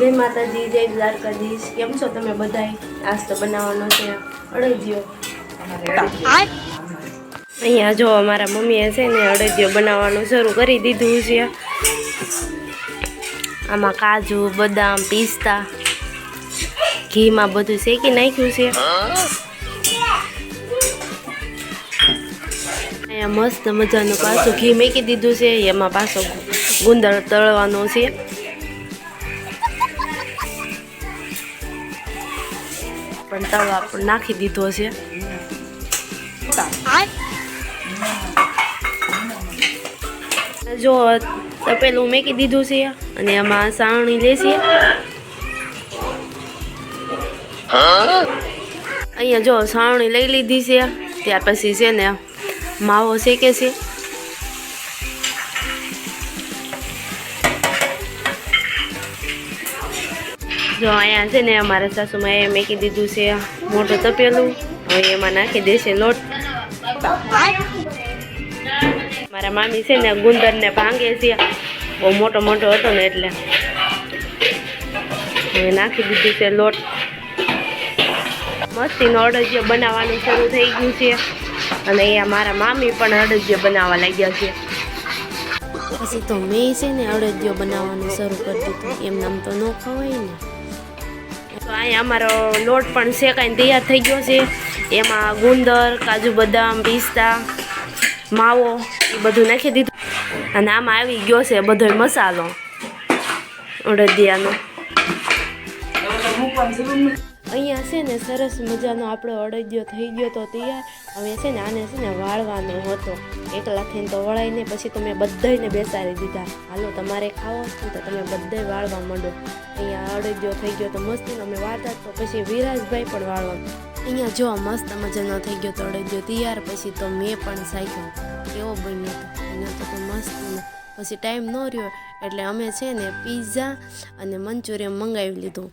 જય માતાજી, જય દ્વારકાધીશ. કેમ છો તમે બધાય? આજ તો બનાવવાનો છે. અડદિયો. અહીંયા જો અમારા મમ્મીએ છે ને અડદિયો બનાવવાનું શરૂ કરી દીધું છે. આમાં કાજુ, બદામ, પિસ્તા, ઘીમાં બધું શેકી નાખ્યું છે. અહીંયા મસ્ત મજાનું પાછું ઘી મેકી દીધું છે. એમાં પાછો ગુંદર તળવાનો છે. પણ તવા પણ નાખી દીધો છે. જો તપેલું મેકી દીધું છે અને એમાં સાવણી લેશે અહીંયા જો સાવણી લઈ લીધી છે, ત્યાર પછી છે ને માવો શેકે છે. જો અહીંયા છે ને અમારા સાસુમાં એ મેકી દીધું છે મોટું તપેલું, હવે એમાં નાખી દેશે લોટ. મારા મામી છે ને ગુંદરને ભાંગે છે, બહુ મોટો મોટો હતો ને એટલે. હવે નાખી દીધું છે લોટ. મસ્તીનો અડદિયો બનાવવાનું શરૂ થઈ ગયું છે. અને અહીંયા મારા મામી પણ અડદિયો બનાવવા લાગ્યા છે. પછી તો મેં છે ને અડદિયો બનાવવાનું શરૂ કરી દીધું. એમ નામ તો ન ખવાય ને. તો અહીંયા અમારો લોટ પણ શેકાઈને તૈયાર થઈ ગયો છે. એમાં ગુંદર, કાજુ બદામ, પિસ્તા, માવો, એ બધું નાખી દીધું. અને આમાં આવી ગયો છે બધો મસાલો. અડદિયાનો. અહીંયા છે ને સરસ મજાનો આપણો અડદિયો થઈ ગયો તો તૈયાર. હવે છે ને આને છે ને વાળવાનો હતો. એકલા થઈને તો વળાય નહીં પછી તો મેં બધાને બેસાડી દીધા. હાલો, તમારે ખાવો તો તમે બધાય વાળવા માંડો. અહીંયા અડદિયો થઈ ગયો તો મસ્તી, અમે વાળતા તો પછી વિરાજભાઈ પણ વાળવા. અહીંયા જો મસ્ત મજાનો થઈ ગયો તો અડદિયો તૈયાર, પછી તો મેં પણ સાખ્યો. કેવો બન્યો હતો એનો તો મસ્ત પછી ટાઈમ ન રહ્યો, એટલે અમે છે ને પીઝા અને મંચુરિયન મંગાવી લીધું.